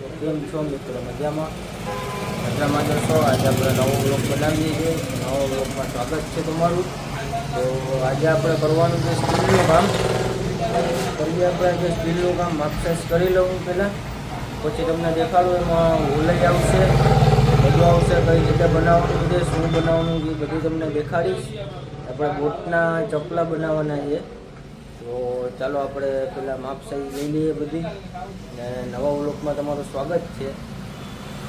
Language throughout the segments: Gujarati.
કેમ છો મિત્રો? મજામાં? મજામાં જશો આજે આપણે નવો બ્લોગ બનાવીએ છીએ. નવો બ્લોગમાં સ્વાગત છે તમારું. તો આજે આપણે કરવાનું છે સ્ટીલનું કામ. કરીએ આપણે આજે સ્ટીલનું કામ માપસાઇઝ કરી લઉં પહેલાં. પછી તમને દેખાડું, એમાં હોલઈ આવશે. બધું આવશે, કઈ રીતે બનાવવાનું છે, શું બનાવવાનું એ બધું તમને દેખાડીશ. આપણે બોટના ચપલા બનાવવાના છે. તો ચાલો આપણે પેલા માપસાઈ લઈ લઈએ બધી. ને નવા વ્લોગમાં તમારું સ્વાગત છે.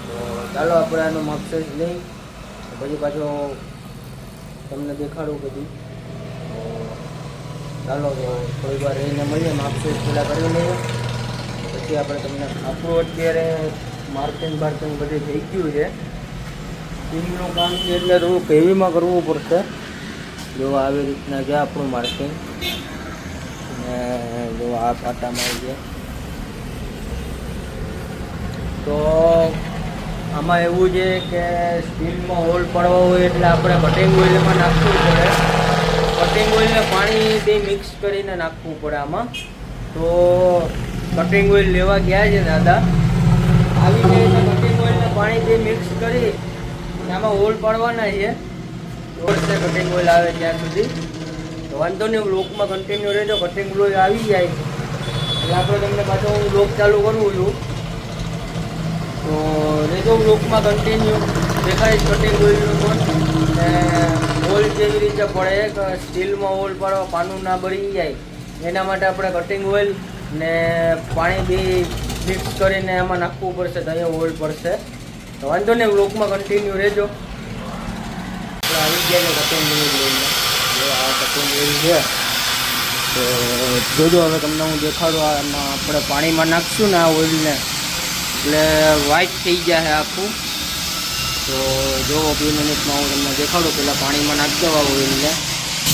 તો ચાલો આપણે આનો માપસાઈ લઈ. પછી પાછો તમને દેખાડું બધું. તો ચાલો તો થોડી વાર રહીને મળીએ, માપસાઈ પેલા કરી લઈએ. પછી આપણે તમને આપણું અત્યારે માર્કિંગ બાર્કિંગ બધું થઈ ગયું છે. ટીમનું કામ છે એટલે થોડુંક હેવીમાં કરવું પડશે. જો આવી રીતના છે આપણું માર્કિંગ ને જો આ પાટામાં છે તો આમાં એવું છે કે સ્ટીલમાં હોલ પડવો હોય એટલે આપણે કટિંગ ઓઇલમાં નાખવું પડે. કટિંગ ઓઇલને પાણી બે મિક્સ કરીને નાખવું પડે આમાં. તો કટિંગ ઓઇલ લેવા ગયા છે દાદા. આવી રીતે કટિંગ ઓઇલને પાણી બે મિક્સ કરી. આમાં હોલ પાડવાના છે. કટિંગ ઓઇલ આવે ત્યાં સુધી. વાંધો નહીં લોકમાં કન્ટિન્યુ રહેજો કટિંગ ઓઇલ આવી જાય. એટલે આપણે તમને પાછો હું લોક ચાલુ કરું છું. તો રહેજો લોકમાં કન્ટિન્યુ દેખાડીશ કટિંગ ઓઇલનું પણ. ને હોલ કેવી રીતે પડે કે સ્ટીલમાં હોલ પડવા પાનું ના બળી જાય. એના માટે આપણે કટિંગ ઓઇલ ને પાણી બી મિક્સ કરીને એમાં નાખવું પડશે, તો અહીંયા પડશે. તો વાંધો નહીં લોકમાં કન્ટિન્યુ રહેજો. આવી ગયા કટિંગ ઓઇલ લઈને જો આ કટિંગ ઓઇલ છે તો જોજો હવે તમને હું દેખાડું આમાં આપણે પાણીમાં નાખશું ને આ ઓઇલને. એટલે વ્હાઈટ થઈ જાય આખું. તો જોવો બે મિનિટમાં હું તમને દેખાડું પહેલાં પાણીમાં નાખી આ ઓઇલને.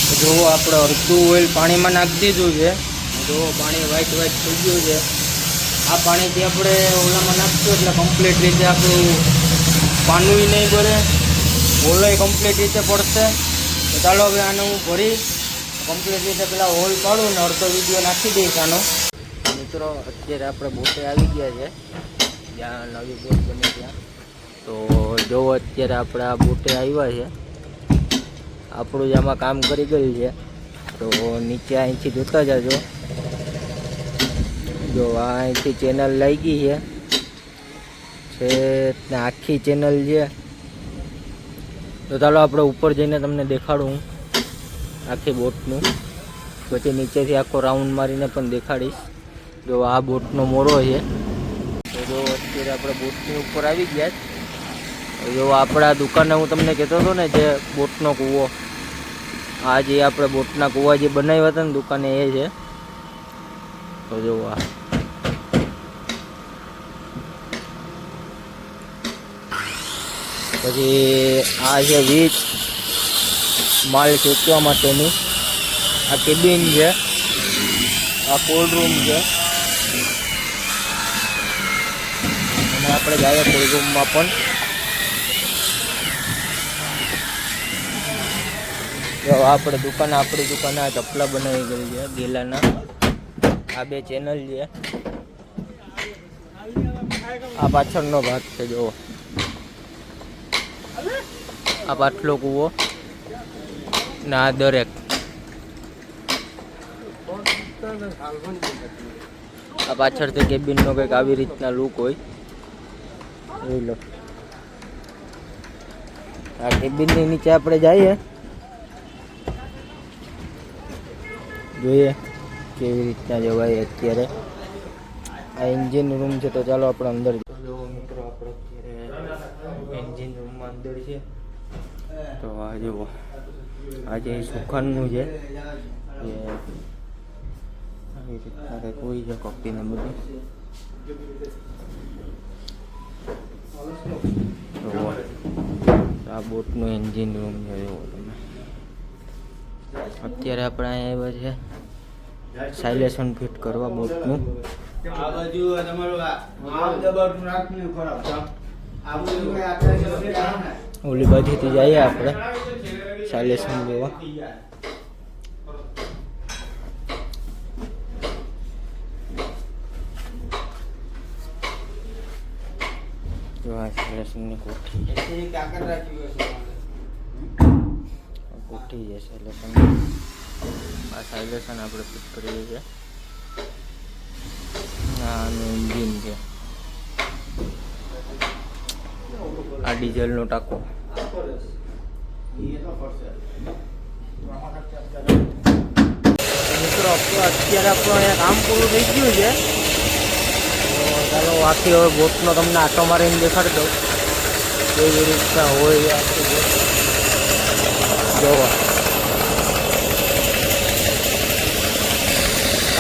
તો જો આપણે અડધું ઓઇલ પાણીમાં નાખી દીધું છે. જોવો પાણી વ્હાઈટ વ્હાઈટ થઈ ગયું છે. આ પાણીથી આપણે ઓલામાં નાખશું એટલે કમ્પ્લીટ રીતે આપણું પાનું નહીં ભરે ઓલોય કમ્પ્લીટ રીતે પડશે. ચાલો હવે આને હું ભરી કમ્પ્લીટ રીતે પેલા હોલ પાડું ને અડધો વીડિયો નાખી દઈશ આનો. મિત્રો, અત્યારે આપણે બોટે આવી ગયા છે. જ્યાં નવી બોટ બને ત્યાં. તો જો અત્યારે આપણે આ બોટે આવ્યા છે. આપણું જ આમાં કામ કરી ગયું છે. તો નીચે અહીંથી જોતા જાજો. જો આ અહીંથી ચેનલ લાગી છે. આખી ચેનલ છે. તો ચાલો આપણે ઉપર જઈને તમને દેખાડું આખી બોટનું. પછી નીચેથી આખો રાઉન્ડ મારીને પણ દેખાડીશ. જો આ બોટનો મોરો છે. તો જો અત્યારે આપણે બોટની ઉપર આવી ગયા. જો આપણા દુકાને હું તમને કહેતો હતો ને જે બોટનો કૂવો. આ જે આપણે બોટના કૂવા જે બનાવ્યા હતા ને દુકાને એ છે. તો જો આ. પછી આ છે વીજ માલ ખેંચવા માટેની. આ કેબિન છે. આ કોલ્ડ છે. અને આપણે જઈએ કોલ્ડ રૂમમાં પણ. આપણે દુકાન, આપણી દુકાને આ ચપલા બનાવી ગઈ છે, ગેલાના. આ બે ચેનલ છે. આ પાછળનો ભાગ છે જો આ પાટલો કૂવો ને આ દરેક. આ પાછળથી કેબિનનો કંઈક આવી રીતના લુક હોય. જોઈ લો. આ કેબિનની નીચે આપણે જઈએ. જોઈએ કેવી રીતના જવાય અત્યારે. આ એન્જિન રૂમ છે તો ચાલો આપણે અંદર જો મિત્રો, આપણે અત્યારે એન્જિન રૂમમાં અંદર છે તો આ જુઓ આજે સુખાનનું છે, એ આવી રીતના કંઈક છે કોપીને બધું જુઓ આ બોટનું એન્જિન રૂમ જુઓ તમે. અત્યારે આપણે અહીંયા આવ્યા છે સાયલેશન ફિટ કરવા બોટનું. આ બાજુ તમારું આમ દબાવનું રાખવું ખરાબ આ બાજુ ને ઓલી બાજુથી જઈએ આપણે. સાલેસન આ સેલેશનની કોઠી. કોઠી છે સેલેશન આ સાયલેશન આપણે ફિટ કરીએ છીએ. આનું ઇન્જિન છે. આ ડીઝલનો ટાંકો. મિત્રો અત્યારે આપણું અહીંયા કામ પૂરું થઈ ગયું છે. ચાલો આખી હવે બોટનો તમને આટો મારીને દેખાડી દઉં. કેવી રીતના હોય જોવા.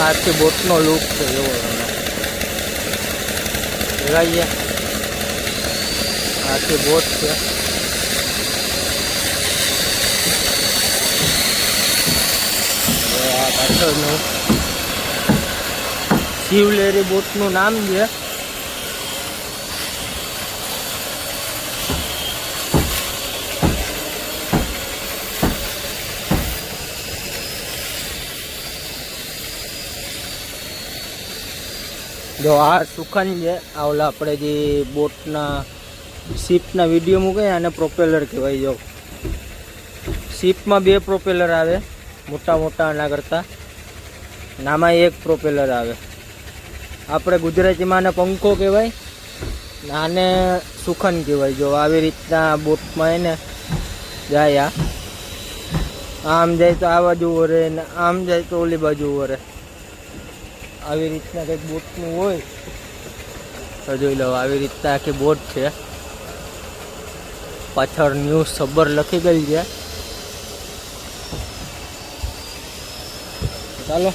આખી બોટનો લુક છે, જોવો તમે. જોવાઈએ આખી બોટ છે. આ પાછળનું શિવલેરી બોટનું નામ છે. જો આ સુખન છે, આ આપણે જે બોટના શિપના વીડિયો મૂકે આને પ્રોપેલર કહેવાય જો. શિપમાં બે પ્રોપેલર આવે, મોટા મોટા આના કરતાં. નામાં એક પ્રોપેલર આવે. આપણે ગુજરાતીમાં આને પંખો કહેવાય આને સુખન કહેવાય જો. આવી રીતના બોટમાં એને જાય આમ જાય તો આ બાજુ વરે ને આમ જાય તો ઓલી બાજુ વરે આવી રીતના કંઈક બોટનું હોય. તો જોઈ લો, આવી રીતના આખી બોટ છે. પાછળ ન્યૂઝ સબર લખી ગયેલી છે. ચાલો.